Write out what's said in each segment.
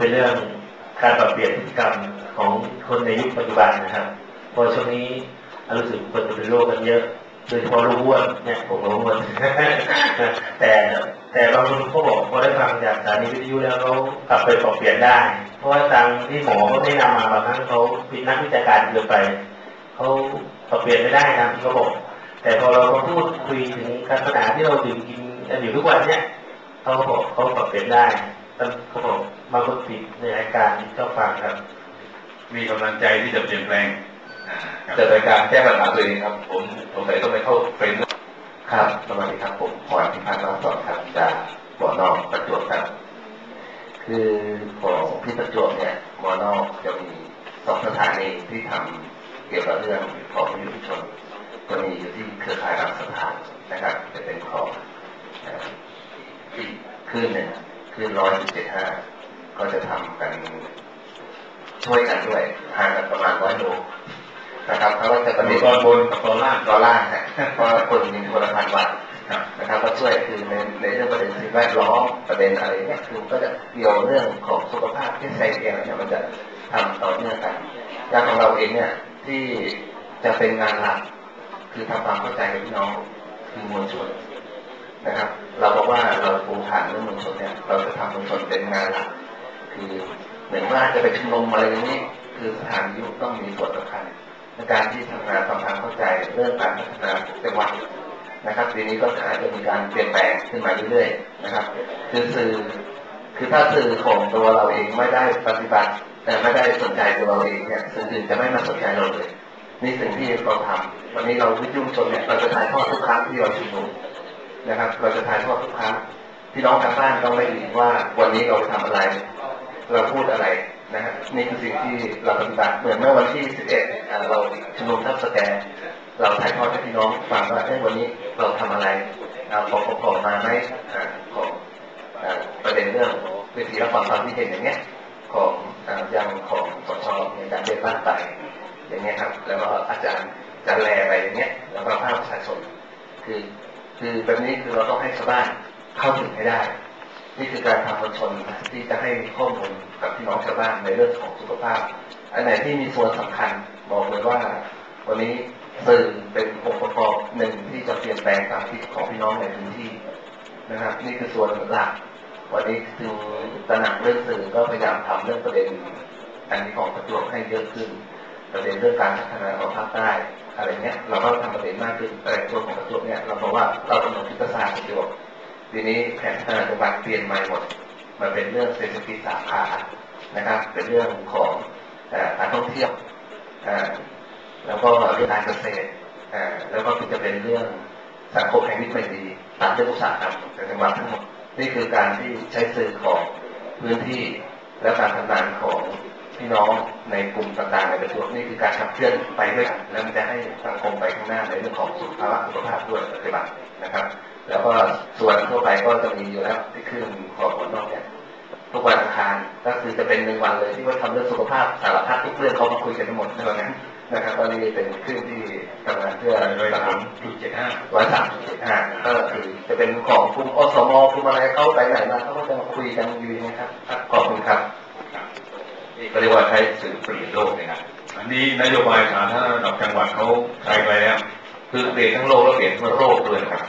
เป็นเรื่องการปรับเปลี่ยนพฤติกรรมของคนในยุคปัจจุบันนะครับพราะช่วงนี้รู้สึกคนเป็นโรคกันเยอะโดยเฉพาะรู้อ้วนเนี่ยผมรู้อ้วนแต่แต่บางคนเขาบอกพอได้ฟังจากสถานีวิทยุแล้วเขากลับไปปรับเปลี่ยนได้ เพราะว่าตามที่หมอเขาแนะนำมาบางครั้งเขาพินักวิจารการเกินไปเขาปรับเปลี่ยนไม่ได้ตามที่เขาบอกแต่พอเราพูดคุยถึงการปัญหาที่เราดื่มกินกันอยู่ทุกวันเนี่ยเขาบอกเขาปรับเปลี่ยนได้ เขาบอกบางคนติดในรายการที่เขาฟังครับ มีกำลังใจที่จะเปลี่ยนแปลงจัดรายการแก้ปัญหาตัวเองครับ ผมสงสัยต้องไปเข้าเฟรนด์ครับสวัสดีครับผมพรพิพัฒน์รอบสองครับจากบ่อนอกประจวบครับ คือของที่ประจวบเนี่ยบ่อนอกจะมีสองสถานีที่ทำเกี่ยวกับเรื่องของยุทธชนก็มีอยู่ที่เครือข่ายรักสถานนะครับ จะเป็นของอีกคลื่นหนึ่ง คลื่นร้อยเจ็ดห้าก็จะทำกันช่วยกันด้วยห่างกันประมาณร้อยโลนะครับเขาก็จะปฏิตอนบนกับตอนล่างดอลลาร์ฮะเพราะว่าคนมีคนละพันวัตต์นะครับก็ช่วยคือในในเรื่องประเด็นสิ่งแวดล้อมประเด็นอะไรเนี่ยคือก็จะเกี่ยวเรื่องของสุขภาพที่ใส่เองเนี่ยมันจะทำต่อเนื่องกันงานของเราเองเนี่ยที่จะเป็นงานหลักคือทำความเข้าใจกับพี่น้องคือมวลชน นะครับ เราบอกว่าเราปูฐานเรื่องมวลชนเนี่ยเราจะทำมวลชนเป็นงานหลักคือเหมือนว่าจะไปชุมนุมอะไรอย่างนี้ คือสถานยุต้องมีส่วนสำคัญในการที่ทำงานทำความเข้าใจเรื่องการพัฒนาจังหวัดนะครับทีนี้ก็อาจจะมีการเปลี่ยนแปลงขึ้นมาเรื่อยๆนะครับ คือสื่อคือถ้าสื่อของตัวเราเองไม่ได้ปฏิบัติ แต่ไม่ได้สนใจตัวเราเองเนี่ยสื่ออื่นจะไม่มาสนใจเราเลยนี่สิ่งที่เราทำวันนี้เราวิทยุชนเนี่ยเราจะถ่ายทอดทุกครั้งที่เราชุมนุม นะครับ เราจะถ่ายทอดทุกครั้งพี่น้องทางบ้านต้องได้ยินว่าวันนี้เราทำอะไร เราพูดอะไรนะฮะนี่คือสิ่งที่เราปฏิบัติเหมือนเมื่อวันที่ 11 เราชุมนุมทับสแกนเราถ่ายทอดให้พี่น้องฟังว่าในวันนี้เราทำอะไรเราขอขอมาไหมของประเด็นเรื่องเวทีรับฟังความคิดเห็นอย่างเงี้ยของยังของสชในการเดินบ้านไปอย่างเงี้ยครับ แล้วก็อาจารย์จะแลไปอย่างเงี้ย แล้วก็ภาคประชาชนคือ คือแบบนี้คือเราต้องให้ชาวบ้านเข้าถึงให้ได้ นี่คือการทำมวลชนที่จะให้ข้อมูลกับพี่น้องชาวบ้านในเรื่องของสุขภาพ อันไหนที่มีส่วนสำคัญบอกเลยว่า วันนี้สื่อเป็นองค์ประกอบหนึ่งที่จะเปลี่ยนแปลงความคิดของพี่น้องในพื้นที่นะครับ นี่คือส่วนหลัก วันนี้ถึงตระหนักเรื่องสื่อก็พยายามทำเรื่องประเด็นอันนี้ของประจวบให้เยอะขึ้น ประเด็นเรื่องการพัฒนาของภาคใต้ อะไรเงี้ย เราก็ทำประเด็นมากขึ้นแต่ตัวของประจวบเนี่ยเราบอกว่าเรากำหนดยุทธศาสตร์ประจวบทีนี้แผนพัฒนาจังหวัดเปลี่ยนใหม่หมดมาเป็นเรื่องเศรษฐกิจสาขานะครับ เป็นเรื่องของการท่องเที่ยวแล้วก็เรื่องการเกษตรแล้วก็จะเป็นเรื่องสังคมแห่งวิถีดีตามเรื่องอุตสาหกรรมในจังหวัดทั้งหมดนี่คือการที่ใช้สื่อของพื้นที่และการทำงานของ พี่น้องในกลุ่มต่างๆในประจวบนี่คือการขับเคลื่อนไปด้วยกันแล้วมันจะให้สังคมไปข้างหน้าในเรื่องของสุขภาพสุขภาพด้วยปฏิบัตินะครับ แล้วก็ส่วนทั่วไปก็จะมีอยู่แล้วที่ขึ้นขอบนอกเนี่ยทุกวันอังคารก็คือจะเป็นหนึ่งวันเลยที่ว่าทำเรื่องสุขภาพสารพัดทุกเรื่องเขามาคุยกันทั้งหมดในวันนั้นนะครับตอนนี้เป็นขึ้นที่ทำงานเพื่อร้อยสามจุดเจ็ดห้าร้อยสามจุดเจ็ดห้าก็คือจะเป็นของกลุ่มอสมกลุ่มอะไรเขาไปไหนมาเขาก็จะมาคุยกันอยู่นะครับขอบคุณครับ นี่ก็เรียกว่าใช้สื่อเปลี่ยนโลกนะครับอันนี้นโยบายสาธารณระดับจังหวัดเขาใช้ไปแล้ว คือเปลี่ยนทั้งโลกแล้วเปลี่ยนทั้งโลกด้วยครับ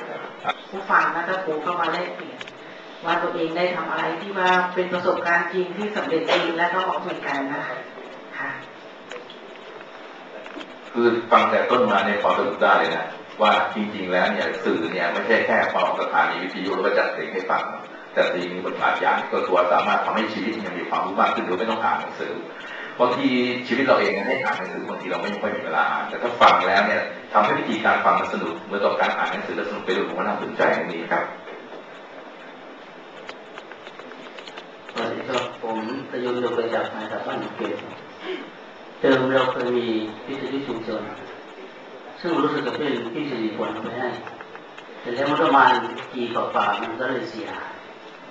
ผู้ฟังนะถ้าครูเข้ามาแลกเปลี่ยนว่าตัวเองได้ทำอะไรที่ว่าเป็นประสบการณ์จริงที่สำเร็จจริงและก็ออกเหมือนกันนะคะค่ะคือฟังแต่ต้นมาในความสรุปได้เลยนะว่าจริง ๆ แล้วเนี่ยสื่อเนี่ยไม่ใช่แค่ฟังสถานีวิทยุแล้วก็จัดเสียงให้ฟัง แต่สิ่งมีบทบาทอย่างก็คือว่าสามารถทำให้ชีวิตมันมีความรู้มากขึ้นโดยไม่ต้องอ่านหนังสือบางทีชีวิตเราเองให้อ่านหนังสือบางทีเราไม่ค่อยมีเวลาอ่านแต่ถ้าฟังแล้วเนี่ยทำให้วิธีการฟังมันสนุกเมื่อต่อการอ่านหนังสือแล้วสนุกไปด้วยผมว่าน่าสนใจอันนี้ครับสวัสดีครับผมประยุทธ์โยกจากมาจากบ้านเกศเดิมเราเคยมีพิธีชุมชนซึ่งรู้สึกจะเป็นพี่สิริพลเอาไปให้แต่แล้วมันประมาณกี่กว่าๆมันก็เลยเสีย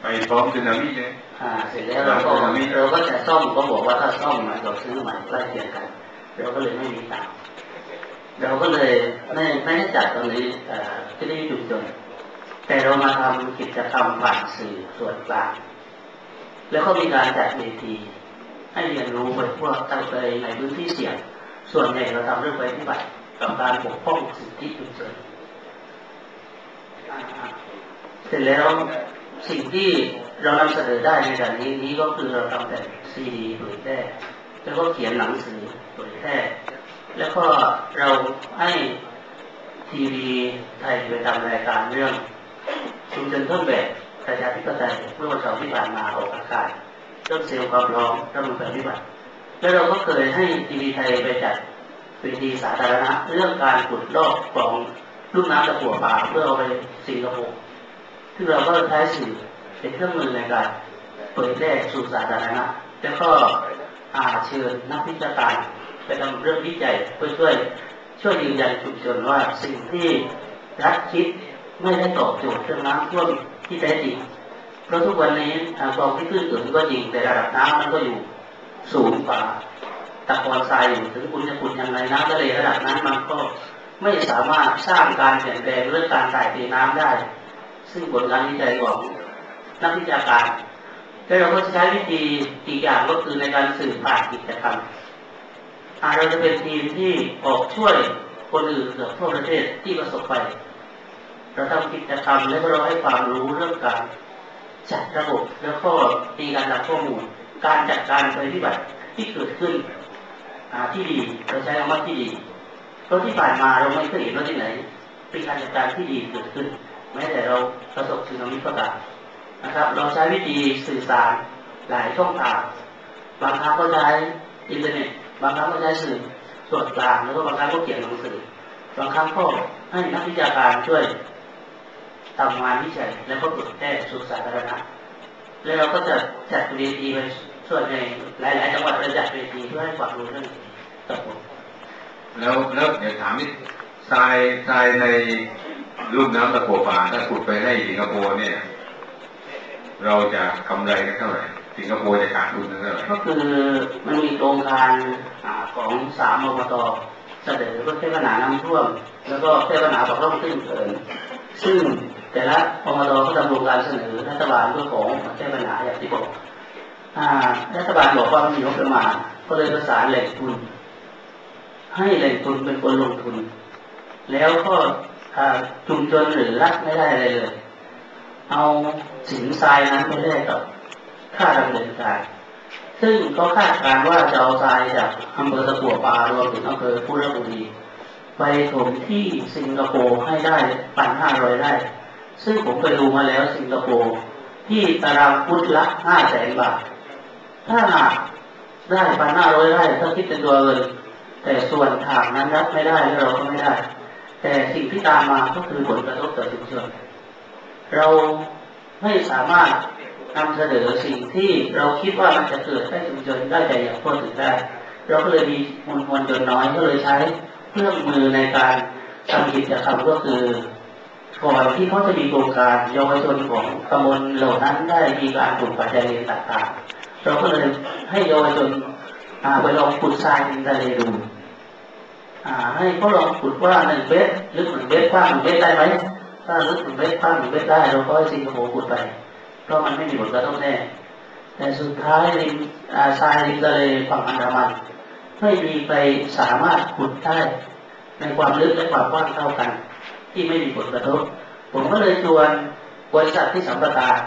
ไปพร้อมสึนามิเลยอ่าเสร็จแล้วเราก็เราก็จะซ่อมก็บอกว่าถ้าซ่อมมันเราซื้อใหม่ใกล้เคียงกันเราก็เลยไม่มีตังค์เราก็เลยไม่ไม่ได้จัดตรงนี้พิธีชุมชนแต่เรามาทำกิจกรรมผ่านสื่อส่วนกลางแล้วก็มีการจัดเวทีให้เรียนรู้ไปพวกตั้งใจในพื้นที่เสี่ยง ส่วนใหญ่เราทำเรื่องไปที่บัติกับการปกป้องสิทธิฉุกเฉินเสร็จแล้ว สิ่งที่เรานำเสนอได้ในการนี้นี้ก็คือเราทำแต่ซีดีเผยแพร่แล้วก็เขียนหนังสือเผยแพร่แล้วก็เราให้ทีวีไทยไปทำรายการเรื่องชุมชนต้นแบบประชาธิปไตยเมื่อวันเสาร์ที่ผ่านมาออกอากาศเรื่องเซลล์ความร้องเรื่องมันปฏิบัติแล้วเราก็เคยให้ทีวีไทยไปจัดเวทีสาธารณะเรื่องการขุดลอกกองลูกน้ำตะกั่วป่าเพื่อเอาไปสิงคโปร์ ซึ่งเราก็ใช้สื่อเป็นเครื่องมือในการเผยแพร่สู่สาธารณะแล้วก็อาเชิญนักวิชาการไปทำเรื่องวิจัยเพื่อช่วยช่วยยืนยันชุมชนว่าสิ่งที่รัฐคิดไม่ได้ตอบโจทย์เรื่องน้ำท่วมที่แท้จริงเพราะทุกวันนี้กองที่ขึ้นเกิดก็จริงแต่ระดับน้ำมันก็อยู่สูงกว่าตะกอนทรายอยู่ถึงคุณจะขุดยังไงน้ำทะเลระดับนั้นมันก็ไม่สามารถสร้างการเปลี่ยนแปลงเรื่องการถ่ายเทน้ำได้ ซึ่งผลงานวิจัยของนักวิชาการแล้วเราก็ใช้วิธีอีกอย่างก็คือในการสื่อผ่านกิจกรรมเราจะเป็นทีมที่ออกช่วยคนอื่นเกือบทั่วประเทศที่ประสบภัยเราทำกิจกรรมและเราให้ความรู้เรื่องการจัดระบบแล้วก็มีการรับข้อมูล การจัดการภัยพิบัติที่เกิดขึ้นที่ดีเราใช้คำว่าที่ดีเพราะที่ผ่านมาเราไม่เคยเห็นว่าที่ไหนเป็นการจัดการที่ดีเกิดขึ้น แม้แต่เราประสบสึนามิก็ตามนะครับ เราใช้วิธีสื่อสารหลายช่องทางบางครั้งก็ใช้อินเทอร์เน็ต บางครั้งก็ใช้สื่อส่วนกลางแล้วก็บางครั้งก็เขียนหนังสือบางครั้งก็ให้นักวิชาการช่วยทำงานวิจัยแล้วก็เผยแพร่สู่สาธารณะแล้วเราก็จะจัดเวทีไปส่วนในหลาย ๆ จังหวัดเราจัดเวทีเพื่อให้ความรู้เรื่องนี้ครับแล้วแล้วเดี๋ยวถามนิดทรายทรายใน รูปน้ำตะโกป่าถ้าขุดไปให้สิงคโปร์เนี่ย เราจะกำไรกันเท่าไหร่สิงคโปร์จะขาดทุนเท่าไหร่ก็คือมันมีโครงการของสามอบตเสนอเพื่อแก้ปัญหาน้ำท่วม แล้วก็แก้ปัญหาปากร่องตื้นเกินซึ่งแต่ละอบตก็ดำรงการเสนอรัฐบาลเพื่อของแก้ปัญหาอย่างที่บอกรัฐบาลบอกว่ามีงบประมาณก็เลยประสานแหล่งทุน ให้แหล่งทุนเป็นคนลงทุน แล้วก็ ชุมชนหรือรัฐไม่ได้อะไรเลย เอาสินทรายนั้นไปแลกกับค่าดำเนินการ ซึ่งเขาคาดการว่าจะเอาทรายจากอำเภอตะกัวปารวมถึงอำเภอพุทธบุรีไปถมที่สิงคโปร์ให้ได้พันห้าร้อยไร่ซึ่งผมไปดูมาแล้วสิงคโปร์ที่ตารางฟุตละห้าแสนบาท ถ้าหากได้พันห้าร้อยไร่ถ้าคิดเป็นตัวเงินแต่ส่วนทางนั้นรับไม่ได้เราก็ไม่ได้ แต่สิ่งที่ตามมาก็คือผลกระทบต่อชุมชน เราไม่สามารถนำเสนอสิ่งที่เราคิดว่ามันจะเกิดให้ชุมชนได้ใจอย่างทั่วถึงได้ เราก็เลยมีมวลมวลชนน้อยก็เลยใช้เครื่องมือในการทำกิจกรรมก็คือก่อนที่เขาจะมีโครงการเยาวชนของตำบลเหล่านั้นได้มีการปลูกปัจจัยต่างๆ เราก็เลยให้เยาวชนไปลองขุดทรายในทะเลดู ให้เขาลองขุดว่าหนึ่งเมตรลึกหนึ่งเมตรกว้างหนึ่งเมตรได้ไหมถ้าลึกหนึ่งเมตรกว้างหนึ่งเมตรได้เราก็ให้สิงคโปร์ขุดไปเพราะมันไม่มีผลกระทบแน่แต่สุดท้ายริมทรายริมทะเลฝั่งอันดามันไม่มีใครสามารถขุดได้ในความลึกและความกว้างเท่ากัน ที่ไม่มีผลกระทบ ผมก็เลยชวนบริษัทที่สัมปทาน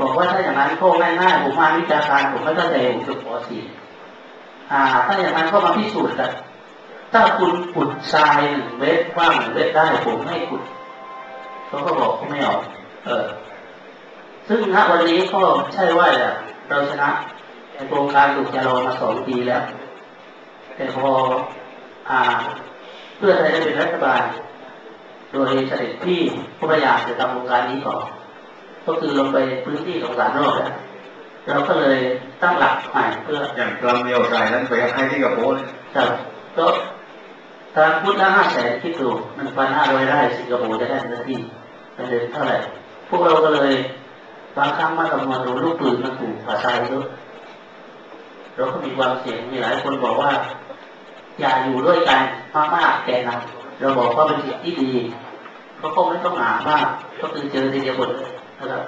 บอกว่าถ้าอย่างนั้นโค้งง่ายๆผมมาวิชาการผมไม่เข้าใจผมจบป .4 อ่า ถ้าอย่างนั้นก็มาพิสูจน์กัน ถ้าคุณขุดทรายหนึ่งเมตรกว้างหนึ่งเมตรได้ผมให้ขุดเขาก็บอกเขาไม่เอาเออ ซึ่งณวันนี้ก็ใช่ว่าเราชนะในโครงการถูกจะรอมาสองปีแล้ว แต่พออ่า เพื่อไทยได้เป็นรัฐบาล โดยเสด็จพี่ก็พยายามจะทำโครงการนี้ต่อก็คือลงไปพื้นที่ของสารโลกแล้วเราก็เลยตั้งหลักใหม่เพื่ออย่างกลำเดียวทรายนั้นไปให้ที่กับโพสครับก็ ทางพุทธละห้าแสนคิดดูหนึ่งพันห้าร้อยไร่สิงคโปร์จะได้เนื้อที่เป็นเดือนเท่าไหร่ พวกเราก็เลยบางครั้งมาคำนวณดูลูกปืนมันถูกภาษาเยอะเราก็มีความเสี่ยงมีหลายคนบอกว่า อย่าอยู่ด้วยกันมากๆแก่นักเราบอกว่าเป็นสิ่งที่ดีเขาคงไม่ต้องหามากก็คือเจอทีเดียวหมดเลยนะครับ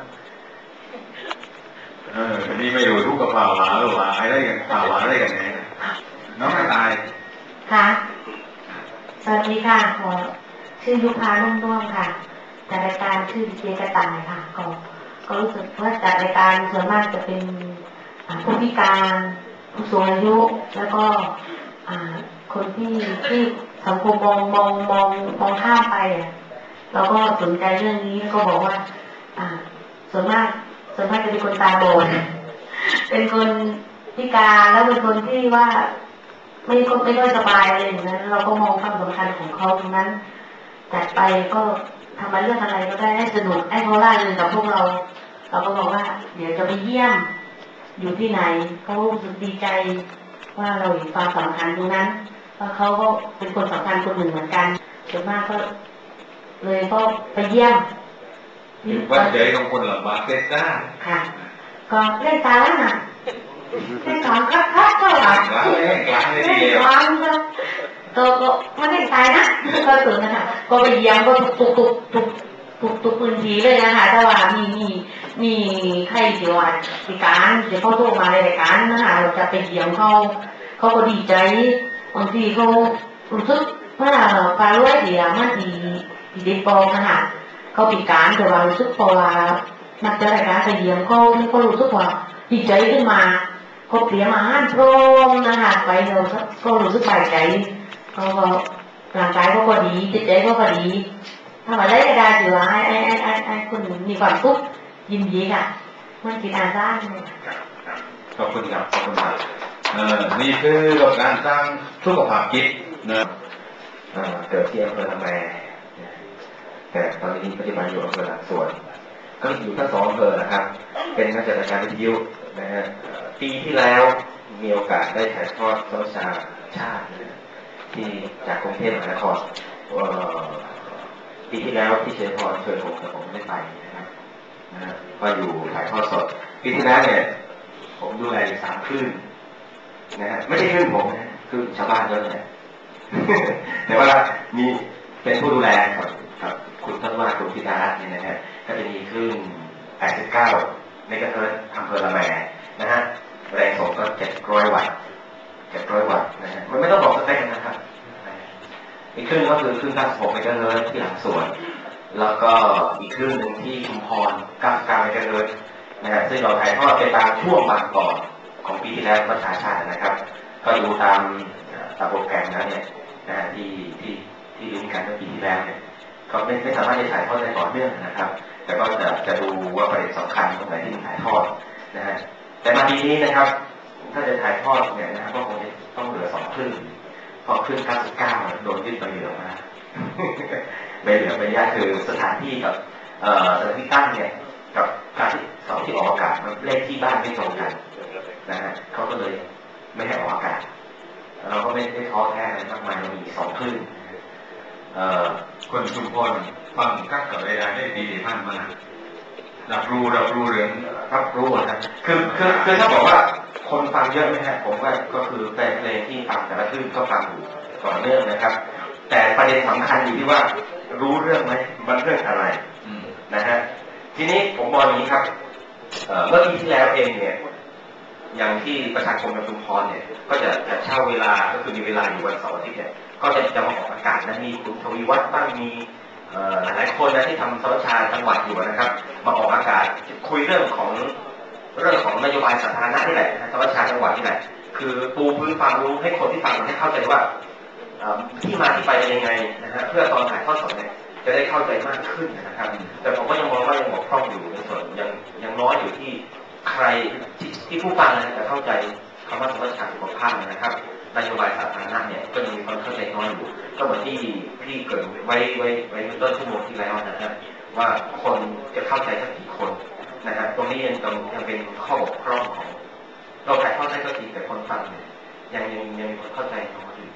เออทีนี้ไม่รู้ทุกกับป่าวหลาหรือว่าอะไรกันป่าวหลาอะไรกันแน่น้องกระต่ายค่ะ สวัสดีค่ะขอชื่อยุพาลุ่มร่วมค่ะจัดรายการชื่อดีเจกระต่ายค่ะก็ก็รู้สึกว่าจัดรายการส่วนมากจะเป็นผู้พิการผู้สูงอายุแล้วก็คนที่ที่สังคมมองมองมองมองข้ามไปอะเราก็สนใจเรื่องนี้ก็บอกว่า อ่า ส่วนมากส่วนมากจะเป็นคนตาบอดเป็นคนพิการแล้วเป็นคนที่ว่า ไม่ก็ไม่ค่อยสบายอะไรอย่างนั้นเราก็มองความสำคัญของเขาตรงนั้นจัดไปก็ทำมาเรื่องอะไรก็ได้ให้สนุกให้เขาล่าเริงกับพวกเรา เราก็บอกว่า เดี๋ยวจะไปเยี่ยม อยู่ที่ไหนเขารู้สึกดีใจ ว่าเราเห็นความสำคัญตรงนั้นว่าเขาก็เป็นคนสำคัญคนหนึ่งเหมือนกันส่วนมากก็ เลยก็ไปเยี่ยมว่าใจของคนลำบากเกิดได้ค่ะ ก็เล่นตาแล้วนะ ก็หลับกลางเลยกลางเลยเล่ทีนเดียวตาก็ก็ก็ไม่ได้ตายนะก็ตื่นนะคะก็ไปเยี่ยมก็ทุกทุกทุกทุกทุกทุกพื้นที่เลยนะคะถ้าว่ามีมีมีใครเดี๋ยวพิการเดี๋ยวเขาโทรมาในรายการนะคะเราจะไปเยี่ยมเขาเขาก็ดีใจบางทีเขารู้สึกว่าการรวยเดียวมันดีดีเด็กปองนะคะเขาพิการแต่ว่ารู้สึกพอว่านักจัดรายการไปเยี่ยมเขาเขารู้สึกว่าดีใจขึ้นมา เขาเตรียมอาหารพร้อมนะคะไปเราก็รู้สึกสบายใจเขาก็ร่างกายเขาก็ดีจิตใจเขาก็ดีทำอะไรก็ได้ถือว่าไอ้ไอ้ไอ้ไอ้ไอ้คนมีความสุขยินดีค่ะมันกินอาซ่าเลยขอบคุณครับขอบคุณครับเออนี่คือกับการสร้างสุขภาพจิตนะเกิดที่อำเภอละแมแต่ตอนนี้ปฏิบัติอยู่อำเภอหลังสวนก็อยู่ทั้งสองอำเภอนะครับ เป็นนักจัดการวิทยุนะฮะ ปีที่แล้วมีโอกาสได้ถ่ายทอดสชาชาตินะที่จากกรุงเทพมหานครปีที่แล้วที่เชยพรเชิญผมแต่ผมไม่ไปนะครับนะฮะก็อยู่ถ่ายทอดสดปีที่แล้วเนี่ย ผมดูแลอยู่สามคลื่นนะฮะไม่ใช่คลื่นผมนะคลื่นชาวบ้านด้วยนะแต่ว่ามีเป็นผู้ดูแลครับครับคุณท่านว่าคุณพิธารัตน์เนี่ยนะฮะก็จะมีคลื่น89ในกระเทินอำเภอละแมนะฮะ แรงส่งก็700วัตต์700วัตต์นะฮะมันไม่ต้องบอกสเปคนะครับอีกคลื่นก็คือคลื่น96เมกะเฮิรตซ์ที่หลังสวน แล้วก็อีกคลื่นหนึ่งที่ชุมพร99เมกะเฮิรตซ์นะฮะซึ่งเราถ่ายทอดไปตามช่วงบางก่อนของปีที่แล้วประชาชาตินะครับ ก็ดูตามตามโปรแกรมแล้วเนี่ยนะฮะที่ที่ที่ลิงก์กันเมื่อปีที่แล้วเนี่ยก็ไม่ไม่สามารถจะถ่ายทอดได้ต่อเนื่องนะครับ แต่ก็จะจะดูว่าประเด็นสำคัญตรงไหนที่ถ่ายทอดนะฮะ แต่มาปีนี้นะครับ ถ้าจะถ่ายทอดเนี่ยนะครับก็คงจะต้องเหลือสองครึ่งเพราะครึ่ง99โดนยึดไปเหลือมาใบเหลืองใบยาคือสถานที่กับเสถานที่ตั้งเนี่ยกับการที่เสาที่ออกอากาศมันเลขที่บ้านไม่ตรงกันนะฮะเขาก็เลยไม่ให้ออกอากาศเราก็ไม่ได้ท้อแท้อะไรมากมายเรามีสองคลื่นคนชุมพรฟังกักกับเวลาได้ดีพันมาก รับรู้รับรู้เรื่องรับรู้นะคือคือคือถ้าบอกว่าคนฟังเยอะไหมฮะผมว่าก็คือแฟนเพลงที่ฟังแต่ละคลื่นก็ฟังอยู่ต่อเนื่องนะครับ แต่ประเด็นสำคัญอยู่ที่ว่ารู้เรื่องไหมมันเรื่องอะไรนะฮะทีนี้ผมมองอย่างนี้ครับเมื่อปีที่แล้วเองเนี่ย อย่างที่ประชาชนในชุมพรเนี่ย ก็จะจะเช่าเวลาก็คือมีเวลาอยู่วันเสาร์อาทิตย์เนี่ยก็จะจะมาออกอากาศนะมีคุณทวีวัฒน์บ้างมี หลายคนนะที่ทำสวชาจังหวัดอยู่นะครับ มาออกอากาศคุยเรื่องของเรื่องของนโยบายสาธารณะนี่แหละสวชาจังหวัดนี่แหละคือปูพื้นความรู้ให้คนที่ฟังให้เข้าใจว่าที่มาที่ไปเป็นยังไงนะฮะเพื่อตอนถ่ายทอดสดเนี่ยจะได้เข้าใจมากขึ้นนะครับ แต่ผมก็ยังมองว่ายังบกพร่องอยู่ในส่วนยังยังน้อยอยู่ที่ใครที่ผู้ฟังนะจะเข้าใจคำว่าสมรรถฉันสุขภาพนะครับ นโยบายสาธารณะเนี่ยก็ยังมีความเข้าใจน้อยอยู่ ก็เหมือนที่พี่เกิดไว้ไว้ไว้ต้นชั่วโมงที่แล้วนะครับว่าคนจะเข้าใจสักกี่คนนะครับตรงนี้ยังต้องยังเป็นข้อบกพร่องของ เราถ่ายทอดได้ก็จริงแต่คนฟังเนี่ยยังยังยังมีคนเข้าใจน้อยอยู่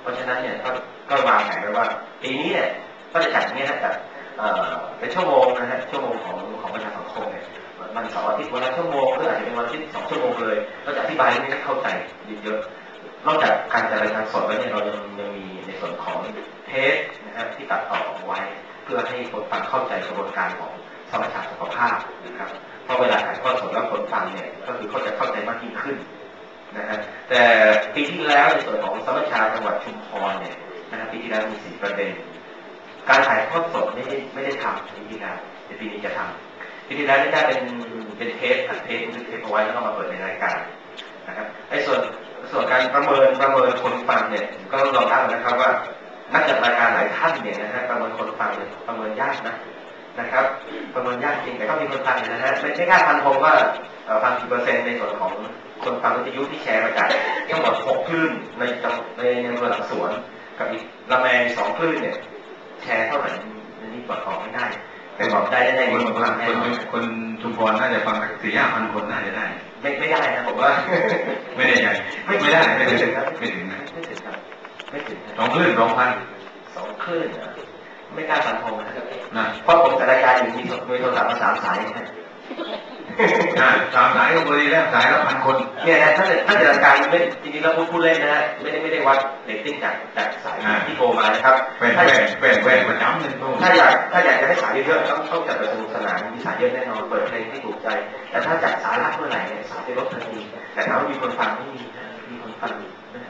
เพราะฉะนั้นเนี่ยก็ก็วางแผนไว้ว่าปีนี้เนี่ยก็จะจัดอย่างนี้นะจัดเอ่อเป็นชั่วโมงนะฮะชั่วโมงของของประชาสังคมเนี่ยมันเสาร์อาทิตย์วันละชั่วโมงหรืออาจจะเป็นวันอาทิตย์สองชั่วโมงเลยเราจะอธิบายให้เข้าใจเยอะ นอกจากการจัดรายการสดแล้วเนี่ยเรายังยังมีในส่วนของเทปนะฮะที่ตัดต่อไว้ เพื่อให้คนฟังเข้าใจกระบวนการของสมรรถสุขภาพนะครับเพราะเวลาถ่ายทอดสดแล้วคนฟังเนี่ยก็คือเขาจะเข้าใจมากยิ่งขึ้นนะฮะแต่ปีที่แล้วในส่วนของสมัชชาจังหวัดชุมพรเนี่ยนะครับปีที่แล้วมีสี่ประเด็น การถ่ายทอดสดไม่ได้ไม่ได้ทำปีที่แล้วในปีนี้จะทำปีที่แล้วได้เป็นเป็นเทปอัดเทปบันเทปเอาไว้แล้วก็มาเปิดในรายการนะครับไอ้ส่วน ส่วนการประเมินประเมินคนฟังเนี่ยก็ต้องยอมรับนะครับว่านักจัดรายการหลายท่านเนี่ยนะฮะประเมินคนฟังเนี่ยประเมินยากนะนะครับ ประเมินยากจริงแต่ก็มีคนฟังนะฮะไม่ใช่กล้าฟันธงว่าเอ่อฟังกี่เปอร์เซ็นต์ในส่วนของคนฟังวิทยุที่แชร์มาจากทั้งหมดหกคลื่นในในในหลังสวน กับอีกละแมงสองคลื่นเนี่ย แชร์เท่าไหร่นี่บอกบอกไม่ได้แต่บอกได้ได้ในคนคนฟังแน่นอนคนชุมพรน่าจะฟังสี่ห้าพันคนน่าจะได้ ไม่ไม่ได้นะผมว่า ไม่ได้ใหญ่ไม่ได้ไม่ถึงครับไม่ถึงนะไม่ถึงครับไม่ถึงครับสองคลื่นสองพันสองคลื่นนะไม่กล้าฟันธงนะครับนะเพราะผมจัดรายการอยู่มีโทรมีโทรศัพท์มาสามสายนะอ่า สามสายก็พอดีแล้วสายละพันคน เนี่ยนะถ้าเกิดถ้าจัดรายการไม่จริงๆแล้วพูดพูดเล่นนะฮะไม่ได้ไม่ได้วัดเรตติ้งจากจากสายที่โทรมานะครับแว่นถ้าแว่นแว่นแว่นประจำเลยต้องถ้าอยากถ้าอยากจะให้สายเยอะๆต้องต้องจัดแบบสนุกสนานมีสายเยอะแน่นอนเปิดเพลงที่ถูกใจ แต่ถ้าจัดสาระเมื่อไหร่เนี่ยสายจะลดทันทีแต่ถามว่ามีคนฟังไม่มีมีคนฟังนะ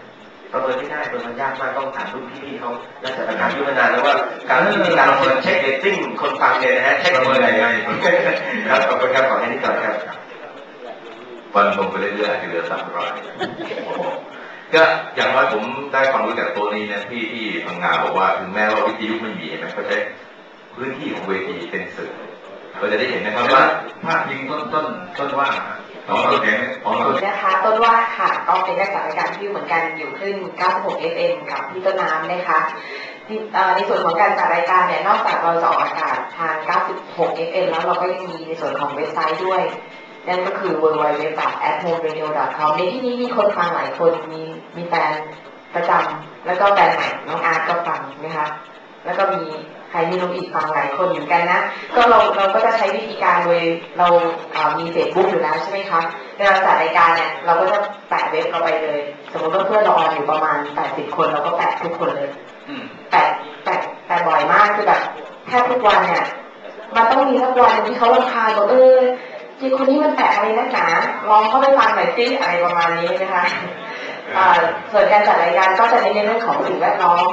ประเมินไม่ได้ประเมินยากมากต้องถามรุ่นพี่เขาและจัดรายการยุ่งนานแล้วว่าการที่มีการประเมินเช็คเรตติ้งคนฟังเนี่ยนะฮะเช็คประเมินยังไงครับขอบคุณครับขอแค่นี้ก่อนครับวันผมไปเรื่อยๆอาจจะเหลือสามร้อยก็อย่างน้อยผมได้ความรู้จากตัวนี้นี่ยที่ที่พังงาบอกว่าถึงแม้ว่าวิทยุไม่มีนะเขาใช้พื้นที่ของเวทีเป็นสื่อเราจะได้เห็นนะครับว่าภาพยิงต้นต้นต้นว่า นะคะต้นว่าค่ะก็เป็นนักจัดรายการที่เหมือนกันอยู่ขึ้น 96 FM กับพี่ต้นน้ำนะคะในส่วนของการจัดรายการเนี่ยนอกจากเราจะออกอากาศทาง 96 FM แล้วเราก็ยังมีในส่วนของเว็บไซต์ด้วย นั่นก็คือ www.athomeradio.com ในที่นี้มีคนฟังหลายคนมีมีแฟนประจำแล้วก็แฟนใหม่น้องอาร์ตก็ฟังนะคะ แล้วก็มีใครไม่รู้อีกฟังหลายคนเหมือนกันนะ ก็เราเราก็จะใช้วิธีการโดยเราเอ่อมีเฟซบุ๊กอยู่แล้วใช่ไหมคะเวลาจัดรายการเนี่ยเราก็จะแปะเว็บเราไปเลย สมมติว่าเพื่อนเราออนอยู่ประมาณ80คนเราก็แปะทุกคนเลยแปะแปะแปะบ่อยมากคือแบบแทบทุกวันเนี่ยมันต้องมีสักวันหนึ่งที่เขารำคาญบอกเออจีคนนี้มันแปะอะไรนักหนาลองเข้าไปฟังหน่อยซิอะไรประมาณนี้นะคะอ่าส่วนการจัดรายการก็จะเน้นในเรื่องของสิ่งแวดล้อม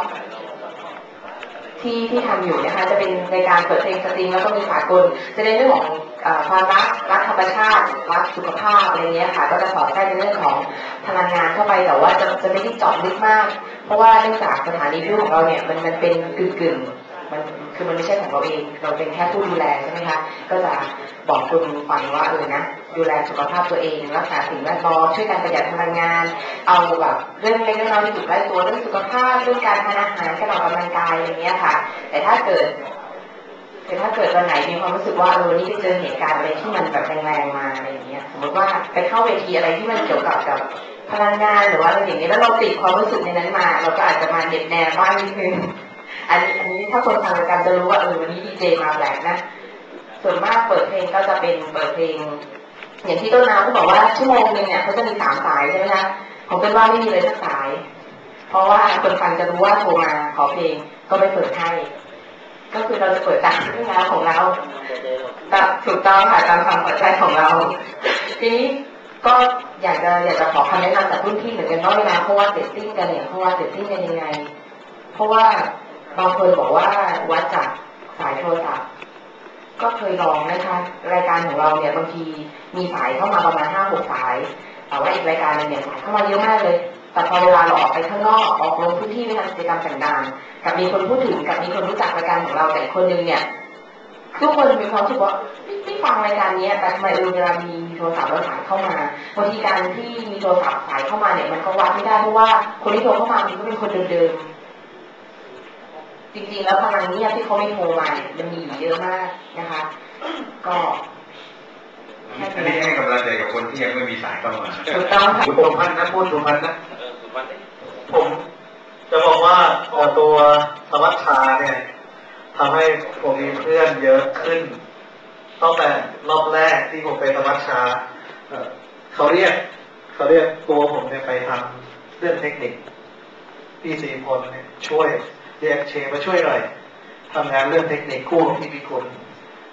ที่ที่ทำอยู่นะคะจะเป็นรายการเปิดเพลงสตริงแล้วก็มีสากล จะในเรื่องของความรักรักธรรมชาติรักสุขภาพอะไรเงี้ยค่ะ ก็จะสอดแทรกในเรื่องของพลังงานเข้าไปแต่ว่าจะจะไม่ได้เจาะลึกมาก เพราะว่าเนื่องจากสถานีวิทยุของเราเนี่ยมันมันเป็นกึ่งกึ่งมันคือมันไม่ใช่ของเราเอง เราเป็นแค่ผู้ดูแลใช่ไหมคะก็จะบอกคุณฟังว่าเออนะ ดูแลสุขภาพตัวเองรักษาสิ่งแวดล้อมช่วยกันประหยัดพลังงาน เอาแบบเรื่องเล็กๆน้อยๆที่อยู่ใกล้ตัวเรื่องสุขภาพเรื่องการทานอาหารการออกกำลังกายอย่างเงี้ยค่ะ แต่ถ้าเกิดแต่ถ้าเกิดวันไหนมีความรู้สึกว่าเออนนี้ไปเจอเหตุการณ์อะไรที่มันแบบแรงๆมาอะไรอย่างเงี้ยสมมติว่าไปเข้าเวทีอะไรที่มันเกี่ยวกับกับพลังงานหรือว่าอะไรอย่างเงี้ยแล้วเราติดความรู้สึกในนั้นมา เราก็อาจจะมาเด็ดแนวบ้างนิดนึงอันนี้อันนี้ถ้าคนฟังรายการจะรู้ว่าเออวันนี้ดีเจมาแปลกนะส่วนมากเปิดเพลงก็จะเป็นเปิดเพลง อย่างที่ต้นน้ำเขาบอกว่าชั่วโมงหนึ่งเนี่ยเขาจะมีสามสายใช่ไหมคะของเป็นว่าไม่มีเลยสักสาย เพราะว่าคนฟังจะรู้ว่าโทรมาขอเพลงก็ไม่เปิดให้ก็คือเราจะเปิดตามเรื่องราวของเราตามถูกต้องค่ะตามความเปิดใจของเรา ทีนี้ก็อยากจะอยากจะขอคำแนะนำจากรุ่นพี่เหมือนกันว่าเวลาเพราะว่าเซตติ้งกันเนี่ยเพราะว่าเซตติ้งกันยังไง เพราะว่าบางคนบอกว่าวัดจากสายโทรศัพท์ ก็เคยลองนะคะ รายการของเราเนี่ยบางทีมีสายเข้ามาประมาณห้าหกสาย แต่ว่าอีกรายการหนึงเนี่ยสายเข้ามาเยอะมากเลย แต่พอเวลาเราออกไปข้างนอกออกลงพื้นที่ไปทำกิจกรรมต่างๆกับมีคนพูดถึงกับมีคนรู้จักรายการของเราแต่คนนึงเนี่ยทุกคนมีความรู้สึกว่าไม่ฟังรายการนี้แต่ทำไมเออเวลามีโทรศัพท์แล้วสายเข้ามาบางทีการที่มีโทรศัพท์สายเข้ามาเนี่ยมันก็วัดไม่ได้เพราะว่าคนที่โทรเข้ามามันก็เป็นคนเดิมๆ จริงๆ แล้วพลังเงียบที่เขาไม่โทรมาเนี่ยมันมีอยู่เยอะมากนะคะ ก็อันนี้ให้กำลังใจกับคนที่ยังไม่มีสายเข้ามาถูกต้องค่ะคุณสุพันธ์นะพูดสุพันธ์นะผมจะบอกว่าเอ่อตัวสมัชชาเนี่ยทำให้ผมมีเพื่อนเยอะขึ้นตั้งแต่รอบแรกที่ผมไปสมัชชาเอ่อเขาเรียกเขาเรียกตัวผมเนี่ยไปทำเรื่องเทคนิคพี่สีพลเนี่ยช่วย เรียกเชมาช่วยหน่อยทำงานเรื่องเทคนิคคู่กับพี่พิคุณ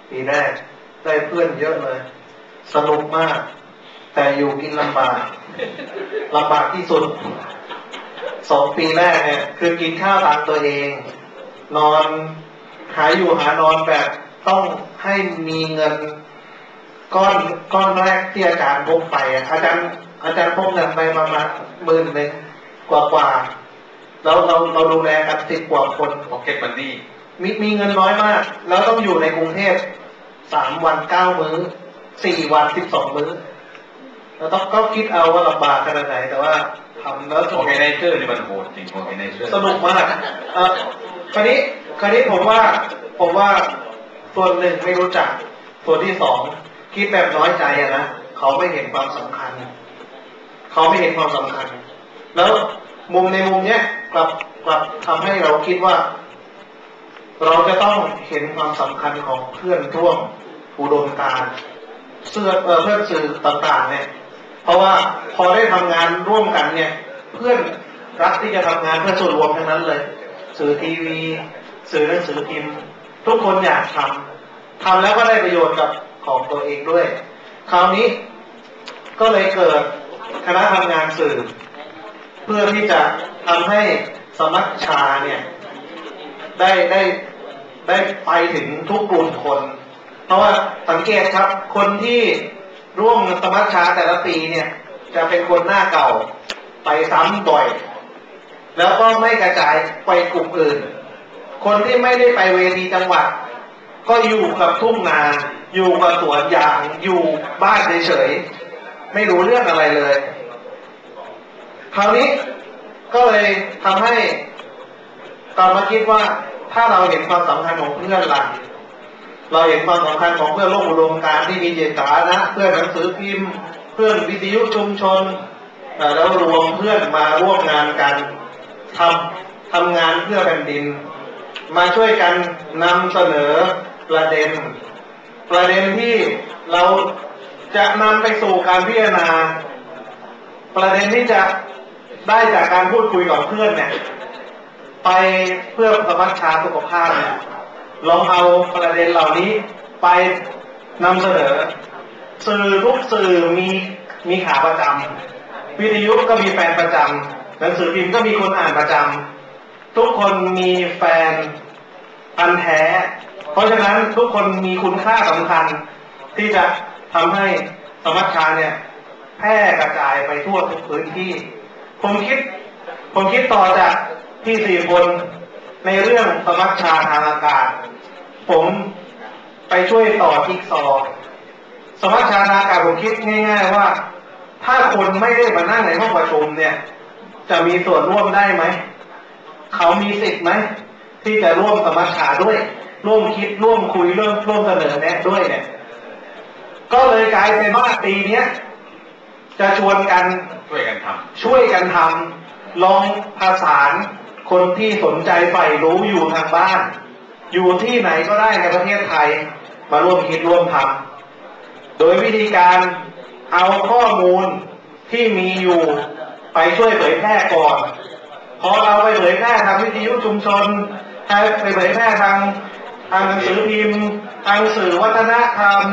ปีแรกได้เพื่อนเยอะเลย สนุกมาก แต่อยู่กินลำบากลำบากที่สุดสองปีแรกเนี่ยคือกินข้าวตามตัวเอง นอนหาอยู่หานอนแบบต้องให้มีเงินก้อนก้อนแรกที่อาจารย์พกไปอะอาจารย์อาจารย์พกเงินไปประมาณหมื่นหนึ่งกว่ากว่า ๆแล้วเราเราดูแลกันสิบกว่าคนพ็อกเก็ตมันนี่มีมีเงินน้อยมาก แล้วต้องอยู่ในกรุงเทพสามวันเก้ามื้อสี่วันสิบสองมื้อเราต้องก็คิดเอาว่าลำบากขนาดไหนแต่ว่าทำแล้วโอเคไนเจอร์นี่มันโหดจริงโอเคไนเจอร์สนุกมากเอ่อคราวนี้คราวนี้ผมว่าผมว่าส่วนหนึ่งไม่รู้จัก ส่วนที่สองคิดแบบน้อยใจอะนะเขาไม่เห็นความสำคัญ เขาไม่เห็นความสำคัญ แล้วมุมในมุมเนี้ย กลับกลับทำให้เราคิดว่า เราจะต้องเห็นความสำคัญของเพื่อนร่วมอุดมการเสื้อเอ่อเพื่อนสื่อต่างๆ เนี่ย เพราะว่าพอได้ทำงานร่วมกันเนี่ย เพื่อนรักที่จะทำงานเพื่อส่วนรวมทั้งนั้นเลย สื่อทีวี สื่อหนังสือพิมพ์ ทุกคนอยากทำทำแล้วก็ได้ประโยชน์กับของตัวเองด้วย คราวนี้ก็เลยเกิดคณะทำงานสื่อ เพื่อที่จะ ทำให้สมัชชาเนี่ยได้ได้ได้ไปถึงทุกกลุ่มคน เพราะว่าสังเกตครับ คนที่ร่วมสมัชชาแต่ละปีเนี่ย จะเป็นคนหน้าเก่าไปซ้ำบ่อย แล้วก็ไม่กระจายไปกลุ่มอื่น คนที่ไม่ได้ไปเวทีจังหวัด ก็อยู่กับทุ่งนาอยู่กับสวนยางอยู่บ้านเฉยๆไม่รู้เรื่องอะไรเลย คราวนี้ ก็เลยทำให้กลับมาคิดว่าถ้าเราเห็นความสำคัญของเพื่อนล่ะเราเห็นความสำคัญของเพื่อนโลกอุดมการที่มีเจตสานะเพื่อนหนังสือพิมพ์ เพื่อนวิทยุชุมชนแล้วรวมเพื่อนมาร่วมงานกันทำทำงานเพื่อแผ่นดิน มาช่วยกันนำเสนอประเด็น ประเด็นที่เราจะนำไปสู่การพิจารณา ประเด็นที่จะ ได้จากการพูดคุยกับเพื่อนเนี่ย ไปเพื่อสมัชชาสุขภาพเนี่ยลองเอาประเด็นเหล่านี้ไปนำเสนอ สื่อทุกสื่อมีมีขาประจำวิทยุก็มีแฟนประจำหนังสือพิมพ์ก็มีคนอ่านประจำทุกคนมีแฟนพันแท้ เพราะฉะนั้นทุกคนมีคุณค่าสำคัญ ที่จะทำให้สมัชชาเนี่ยแพร่กระจายไปทั่วทุกพื้นที่ ผมคิด ผมคิดต่อจากที่สี่คนในเรื่องสมัชชาทางอากาศ ผมไปช่วยต่อจิ๊กซอว์สมัชชาทางอากาศผมคิดง่าย ๆ ว่า ถ้าคนไม่ได้มานั่งในห้องประชุมเนี่ย จะมีส่วนร่วมได้ไหม เขามีสิทธิ์ไหมที่จะร่วมสมัชชาด้วย ร่วมคิดร่วมคุยร่วมร่วมเสนอแนะด้วยเนี่ย ก็เลยกลายเป็นว่าปีเนี้ย จะชวนกันช่วยกันทช่วยกันทำลองผสานคนที่สนใจใฝ่รู้อยู่ทางบ้าน อยู่ที่ไหนก็ได้ในประเทศไทย มาร่วมคิดร่วมทำโดยวิธีการเอาข้อมูลที่มีอยู่ไปช่วยเผยแพร่ก่อนพอเราไปเผยแพร่ทางวิทยุชุมชนไปเผยแพร่ทางทางหนังสือพิมพ์ ทางสื่อวัฒนธรรม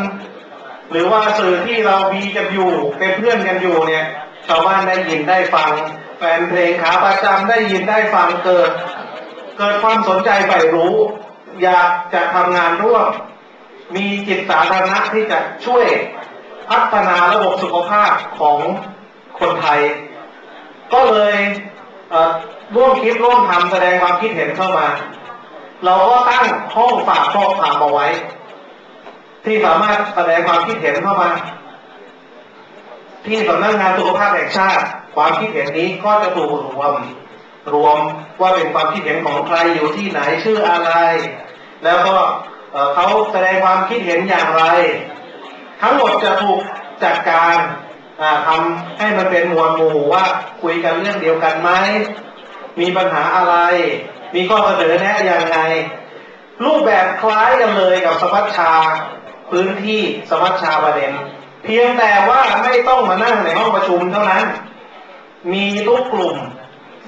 หรือว่าสื่อที่เรามีกันอยู่เป็นเพื่อนกันอยู่เนี่ยชาวบ้านได้ยินได้ฟัง แฟนเพลงขาประจำได้ยินได้ฟังเกิด เกิดความสนใจใฝ่รู้ อยากจะทำงานร่วม มีจิตสาธารณะที่จะช่วยพัฒนาระบบสุขภาพของคนไทย ก็เลยเร่วมคิดร่วมทำแสดงความคิดเห็นเข้ามา เราก็ตั้งห้องฝากข้อความเอาไว้ ที่สามารถแสดงความคิดเห็นเข้ามา ที่สำนักงานสุขภาพแห่งชาติ ความคิดเห็นนี้ก็จะถูกรวมรวมว่าเป็นความคิดเห็นของใครอยู่ที่ไหนชื่ออะไร แล้วก็เขาแสดงความคิดเห็นอย่างไร ทั้งหมดจะถูกจัดการอ่าทำให้มันเป็นมวลหมู่ว่าคุยกันเรื่องเดียวกันไหมมีปัญหาอะไร มีข้อเสนอแนะอย่างไง รูปแบบคล้ายกันเลยกับสมัชชา พื้นที่สมัชชาประเด็น เพียงแต่ว่าไม่ต้องมานั่งในห้องประชุมเท่านั้น มีทุกกลุ่ม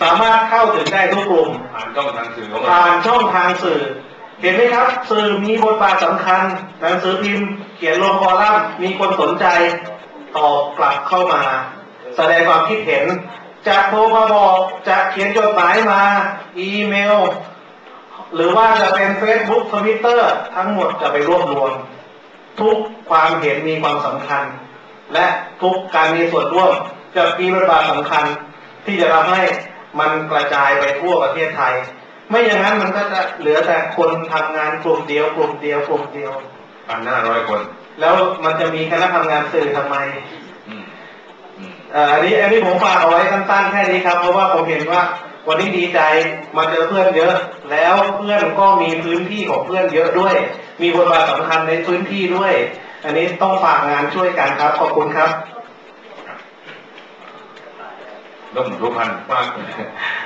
สามารถเข้าถึงได้ทุกกลุ่มำผ่านช่องทางสื่อของเราผ่านช่องทางสื่อ เห็นไหมครับ สื่อมีบทบาทสำคัญหนังสือพิมพ์ เขียนลงคอลัมน์มีคนสนใจตอบกลับเข้ามา แสดงความคิดเห็นจะโทรมาบอกจะเขียนจดหมายมา อีเมล หรือว่าจะเป็น Facebook ทวิตเตอร์ทั้งหมดจะไปรวบรวม ทุกความเห็นมีความสำคัญ และทุกการมีส่วนร่วมจะมีบทบาทสำคัญ ที่จะทำให้มันกระจายไปทั่วประเทศไทย ไม่อย่างนั้นมันก็จะเหลือแต่คนทำงานกลุ่มเดียว กลุ่มเดียวกลุ่มเดียวพันห้าร้อยคน แล้วมันจะมีคณะทำงานสื่อทำไมอืมอืมเอ่ออันนี้อันนี้ผมฝากเอาไว้สั้นๆแค่นี้ครับ เพราะว่าผมเห็นว่าวันนี้ดีใจมาเจอเพื่อนเยอะ แล้วเพื่อนก็มีพื้นที่ของเพื่อนเยอะด้วย มีบทบาทสำคัญในพื้นที่ด้วย อันนี้ต้องฝากงานช่วยกันครับ ขอบคุณครับร่มรู้พันมาก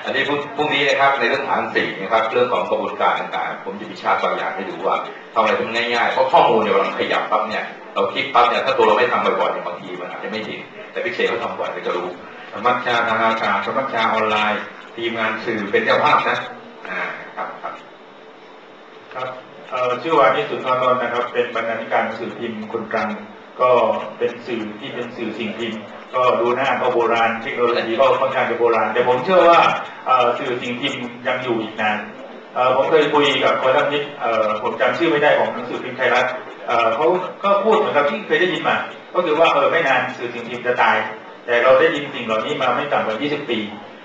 อันนี้พรุ่งนี้นะครับในเรื่องฐานสี่นะครับ เรื่องของกระบวนการต่างๆ ผมจะมีชาร์ตบางอย่างให้ดูว่าทำอะไรที่มันง่ายๆ เพราะข้อมูลเนี่ยเราขยับปั๊บเนี่ย เราคลิกปั๊บเนี่ย ถ้าตัวเราไม่ทำบ่อยๆเนี่ยบางทีมันอาจจะไม่เห็น แต่พิเศษเขาทำบ่อยก็จะรู้สมัชชาทางอากาศสมัชชาออนไลน์ ทีมงานสื่อเป็นเจ้าภาพนะ อ่า ครับครับครับ ชื่อว่านิสุทธานนท์นะครับ เป็นบรรณาธิการสื่อพิมพ์คนกลางก็เป็นสื่อที่เป็นสื่อสิ่งพิมพ์ ก็ดูหน้าก็โบราณเทคโนโลยีก็ค่อนข้างจะโบราณ แต่ผมเชื่อว่าสื่อสิ่งพิมพ์ยังอยู่อีกนานผมเคยคุยกับคนรัฐมิตรเอ่อผมจำชื่อไม่ได้ของหนังสือพิมพ์ไทยรัฐเอ่อเขาก็พูดเหมือนกับที่เคยได้ยินมา ก็คือว่าเออไม่นานสื่อสิ่งพิมพ์จะตาย แต่เราได้ยินสิ่งเหล่านี้มาไม่ต่ำกว่า 20 ปี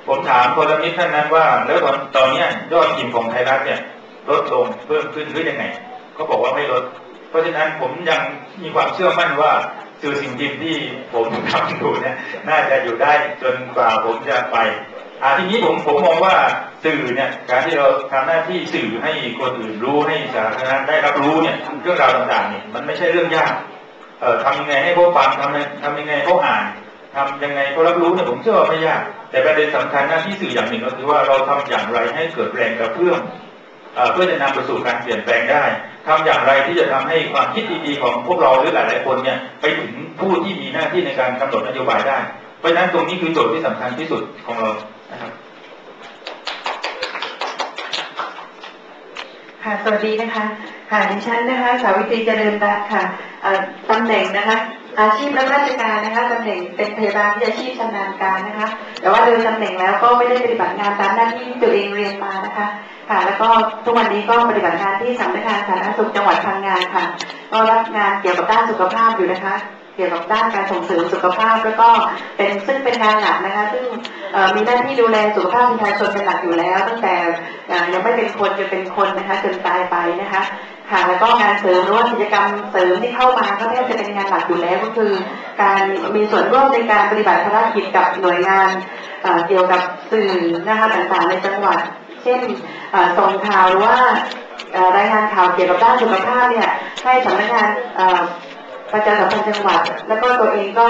ผมถามคนรัฐมิตรท่านนั้นว่า แล้วตอนตอนนี้ยอดพิมพ์ของไทยรัฐเนี่ย ลดลงเพิ่มขึ้นหรือยังไงเขาบอกว่าไม่ลด เพราะฉะนั้นผมยังมีความเชื่อมั่นว่าสื่อสิ่งพิมพ์ที่ผมทำอยู่เนี่ยน่าจะอยู่ได้จนกว่าผมจะไปอ่าทีนี้ผมผมมองว่าสื่อเนี่ยการที่เราทำหน้าที่สื่อให้คนอื่นรู้ให้สาธารณะได้รับรู้เนี่ยเรื่องราวต่างๆเนี่ยมันไม่ใช่เรื่องยากเอ่อทำยังไงให้เขาฟังทำยังไงทำยังไงเขาอ่านทำยังไงเขารับรู้เนี่ยผมเชื่อว่าไม่ยาก แต่ประเด็นสำคัญหน้าที่สื่ออย่างหนึ่งก็คือว่าเราทำอย่างไรให้เกิดแรงกระเพื่อม เพื่อจะนำไปสู่การเปลี่ยนแปลงได้ทำอย่างไรที่จะทำให้ความคิดดีๆของพวกเราหรือหลายๆคนเนี่ยไปถึงผู้ที่มีหน้าที่ในการกำหนดนโยบายได้ เพราะฉะนั้นตรงนี้คือโจทย์ที่สำคัญที่สุดของเรานะครับค่ะสวัสดีนะคะค่ะดิฉันนะคะสาวิตรีเจริญรัตน์ค่ะตำแหน่งนะคะ อาชีพรับราชการนะคะตำแหน่งเป็นพยาบาลวิชาชีพชำนาญการนะคะ แต่ว่าโดยตำแหน่งแล้วก็ไม่ได้ปฏิบัติงานตามหน้าที่ที่ตัวเองเรียนมานะคะ ค่ะ แล้วก็ทุกวันนี้ก็ปฏิบัติงานที่สำนักงานสาธารณสุขจังหวัดพังงาค่ะ ก็รับงานเกี่ยวกับด้านสุขภาพอยู่นะคะ เกี่ยวกับด้านการส่งเสริมสุขภาพ แล้วก็เป็นซึ่งเป็นงานหลักนะคะ ซึ่งมีหน้าที่ดูแลสุขภาพประชาชนเป็นหลักอยู่แล้ว ตั้งแต่ยังไม่เป็นคนจนเป็นคนนะคะจนตายไปนะคะค่ะแล้วก็งานเสริมหรือว่ากิจกรรมเสริมที่เข้ามาก็แทบจะเป็นงานหลักอยู่แล้วก็คือ การมีส่วนร่วมในการปฏิบัติภารกิจกับหน่วยงานเกี่ยวกับสื่อนะคะต่างๆในจังหวัด ช่นส่งข่าวหรือว่ารายงานข่าวเกี่ยวกับด้านสุขภาพเนี่ยให้สำนักงานประชาสัมพันธ์จังหวัด แล้วก็ตัวเองก็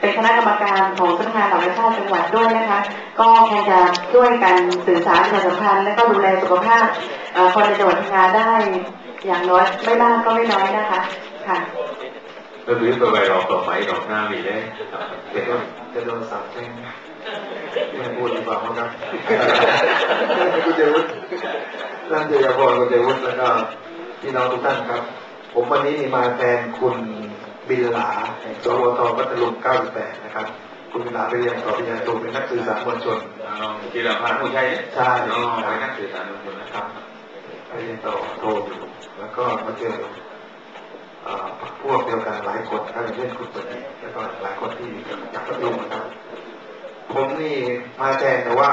เป็นคณะกรรมการของสำนักงานเหล่าชาติจังหวัดด้วยนะคะ ก็คงจะช่วยกันสื่อสารประชาสัมพันธ์และก็ดูแลสุขภาพคนในจังหวัดพังงาได้อย่างน้อยไม่มากก็ไม่น้อยนะคะค่ะก็คือตัวไปรอต่อไปรอกหน้ามีได้ครับเดี๋ยวจะโดนสับแช่ง ไม่พูดดีกว่ามั้งครับคุณเจวุฒิท่านเจยพรคุณเจวุฒิแล้วก็พี่น้องทุกท่านครับ ผมวันนี้มาแทนคุณบินหลาแห่งสวทพัทลุง98 นะครับ คุณบินหลาไปเรียนต่อปริญญาโทเป็นนักสื่อสารมวลชนกีฬาพาผู้ใช้ใช่น้องไปนักสื่อสารมวลชนนะครับไปเรียนต่อโทอยู่แล้วก็มาเจอเอ่อพวกเดียวกันหลายคนก็อย่างเช่นคุณปฏิแล้วก็หลายคนที่จากพัทลุงนะครับ ผมนี่มาแทนแต่ว่า